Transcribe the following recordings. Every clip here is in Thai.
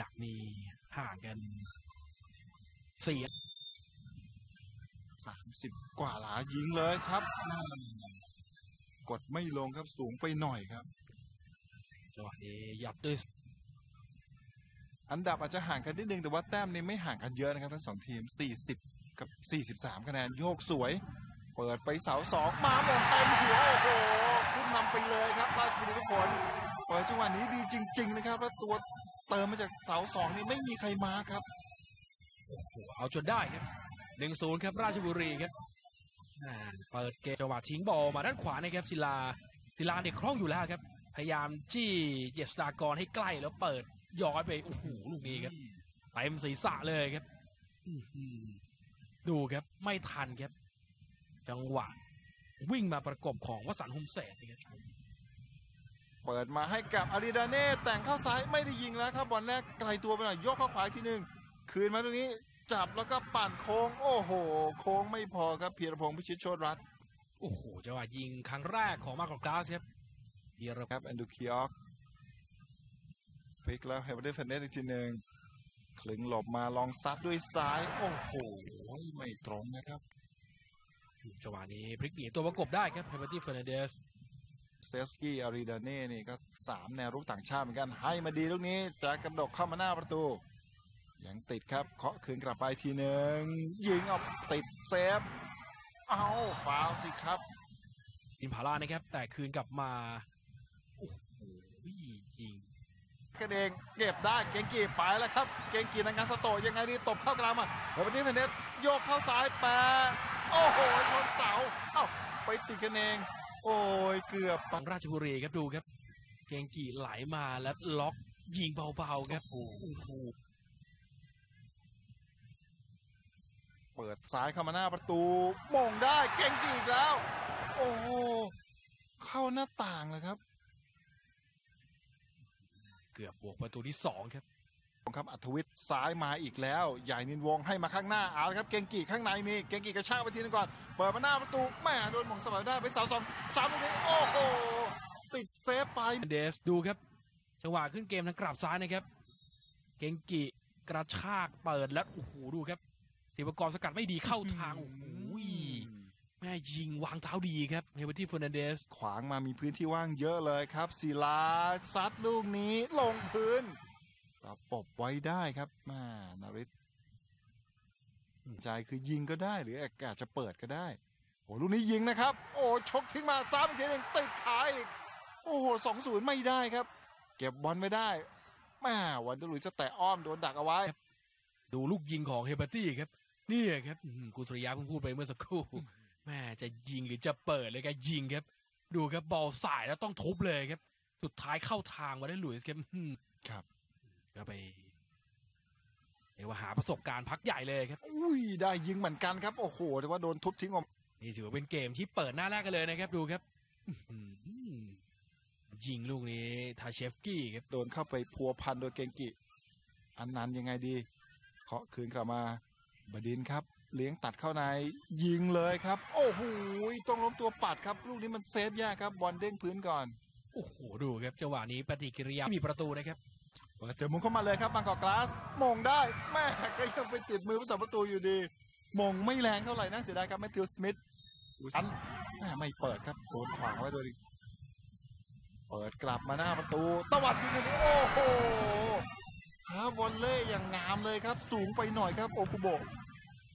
ดับนี่ห่างกันเสียสามสิบกว่าหลายิงเลยครับ กดไม่ลงครับสูงไปหน่อยครับจังหวะนี้ยัดด้วยอันดับอาจจะห่างกันนิดนึงแต่ว่าแต้มนี่ไม่ห่างกันเยอะนะครับทั้งสองทีม 40 กับ 43 คะแนนโยกสวย เปิดไปเสาสองมาหมงเต็มหัวโอ้โหขึ้นนำไปเลยครับราชบุรีทุกคนเปิดจังหวะนี้ดีจริง ๆ นะครับ แล้วตัว เติมมาจากเสาสองนี่ไม่มีใครมาครับเอาจนได้ครับหนึ่งศูนย์ครับราชบุรีครับเปิดเกมจังหวะทิ้งบอลมาด้านขวานะครับศิลาศิลาเนี่ยคล่องอยู่แล้วครับ พยายามจี้เจษฎากรให้ใกล้แล้วเปิดย้อยไปโอ้โหลูกนี้ครับเต็มศีรษะเลยครับดูครับไม่ทันครับ จังหวะวิ่งมาประกบของวสันต์หุมแสนนะครับ เปิดมาให้กับอาริดาเน่แต่งเข้าซ้ายไม่ได้ยิงแล้วครับบอลแรกไกลตัวไปหน่อยยกเข้าขวาอีกทีหนึ่งคืนมาตรงนี้จับแล้วก็ปั่นโค้ง โอ้โห โค้งไม่พอครับพีรพงศ์พิชิตโชตรัตน์โอ้โหจังหวะยิงครั้งแรกของมาร์กอกาสครับเดียร์ครับแอนดูคิออกพลิกแล้วเฮเบอร์เดฟเนสอีกทีหนึ่งคลึงหลบมาลองซัดด้วยซ้าย โอ้โหไม่ตรงนะครับจังหวะนี้พลิกเปลี่ยนตัวประกบได้ครับเฮเบอร์ตี้เฟอร์นันเดส เซฟสกี้อาริดาเน่นี่ก็สามแนวรุกต่างชาติเหมือนกันให้มาดีลูกนี้จะกระดกเข้ามาหน้าประตู ยังติดครับเคาะคืนกลับไปทีหนึ่งยิงเอาติดเซฟ เอาฟาวล์สิครับอิมพารานะครับ แต่คืนกลับมาโอ้โหยิงกระเดงเก็บได้เกงกีไปแล้วครับ เกงกีนังงานสโตะยังไงดีตบเข้ากลางมาเฮอร์เบอร์ตี้เฟนเนสโยกเข้าซ้ายแปะโอ้โหชนเสาเอ้าไปติดกันเอง โอ้ยเกือบของราชบุรีครับดูครับ เกงกีไหลมาแล้วล็อกยิงเบาๆครับโอ้โหเปิดซ้ายเข้ามาหน้าประตูมงได้เก่งกีอีกแล้ว โอ้โหเข้าหน้าต่างเลยครับ เกือบบวกประตูที่สองครับ ครับอัธวิทย์ซ้ายมาอีกแล้ว ใหญ่นินวงให้มาข้างหน้าเอาละครับเก่งกีข้างในมีเก่งกีกระชากไปทีนึงก่อนเปิดมาหน้าประตูแม่โดนหมงสมัยได้ไปเสาสองสามตรงนี้โอ้โหติดเซฟไปเดสดูครับจังหวะขึ้นเกมทางกลับซ้ายนะครับ เกงกิกระชากเปิดแล้วโอ้โหดูครับศิวกรสกัดไม่ดีเข้าทางโอ้โหแม่ยิงวางเท้าดีครับเฮเบอร์ตี้เฟอร์นันเดสขวางมามีพื้นที่ว่างเยอะเลยครับศิลาซัดลูกนี้ลงพื้น ตะปบไว้ได้ครับมานาริตใจคือยิงก็ได้หรืออาจจะเปิดก็ได้โอ้ลูกนี้ยิงนะครับ โอ้ชกทิ้งมาซ้ำอีกทีหนึ่งติดขาอีกโอ้โหสองศูนย์ไม่ได้ครับ เก็บบอลไม่ได้แม่วันเดอร์ลุยจะแตะอ้อมโดนดักเอาไว้ ดูลูกยิงของเฮเบอร์ตี้ครับนี่ครับอื้อหือกุศริยาเพิ่งพูดไปเมื่อสักครู่แม่จะยิงหรือจะเปิดเลยก็ยิงครับ ดูครับบอลสายแล้วต้องทุบเลยครับ สุดท้ายเข้าทางมาได้หลุยส์ครับอื้อหือครับ ก็ไปเรียกว่าหาประสบการณ์พักใหญ่เลยครับ อุ้ยได้ยิงเหมือนกันครับ โอ้โห แต่ว่าโดนทุบทิ้งออกนี่ถือว่าเป็นเกมที่เปิดหน้าแรกกันเลยนะครับ ดูครับอื้อหือยิงลูกนี้ทาเชฟกี้ครับ โดนเข้าไปพัวพันโดยเกงกิ อันนั้นยังไงดี เคาะคืนกลับมาบดินทร์ครับ เลี้ยงตัดเข้าใน ยิงเลยครับ โอ้โหต้องล้มตัวปัดครับ ลูกนี้มันเซฟยากครับ บอลเด้งพื้นก่อน โอ้โห ดูครับจังหวะนี้ปฏิกิริยาไม่มีประตูนะครับ เปิดเตะมุงเข้ามาเลยครับบางกอกกลาสมงได้แม่ก็ยังไปติดมือผู้สาประตูอยู่ดี มงไม่แรงเท่าไหร่น่าเสียดายครับแมทธิวสมิธอันแม่ไม่เปิดครับโดนขวางไว้โดยเปิดกลับมาหน้าประตูตวัดยิงเลยโอ้โหฮาวอลเล่อย่างงามเลยครับ สูงไปหน่อยครับโอคุโบะ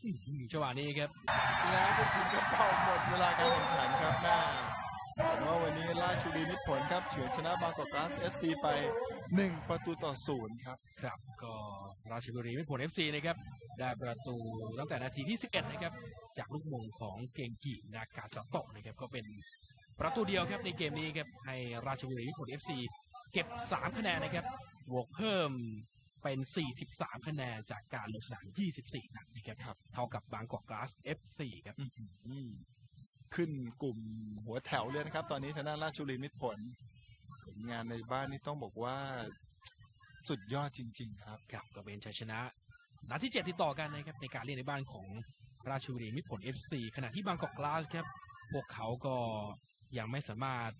อื้อหือจังหวะนี้ครับ แล้วเป็นสิงคโปร์หมดเวลาการแข่งขันครับแม่แต่ว่า วันนี้ราชบุรีมิตรผลครับเฉือนชนะบางกอกกลาสเอฟซีไป 1 ประตูต่อศูนย์ครับ ครับ ก็ราชบุรีเป็นผล FC นะครับ ได้ประตูตั้งแต่นาทีที่ 11 นะครับ จากลูกมงของเกงกินากาสโตะนะครับ ก็เป็นประตูเดียวครับในเกมนี้ครับ ให้ราชบุรีเป็นผล FC เก็บ 3 คะแนนนะครับ บวกเพิ่มเป็น 43 คะแนนจากการลงสนาม 24 นัดนะครับครับเท่ากับบางกอกกลาส FC ครับอืม ขึ้นกลุ่มหัวแถวเลยนะครับ ตอนนี้ทางด้านราชบุรีมิตรผล ผลงานในบ้านนี่ต้องบอกว่าสุดยอดจริง ๆ ครับ ครับก็เป็นชัยชนะนัดที่ 7 ติดต่อกันนะครับในการเล่นในบ้านของราชบุรีมิตรผล FC ขณะที่บางกอกกลาสครับ พวกเขาก็ยังไม่สามารถ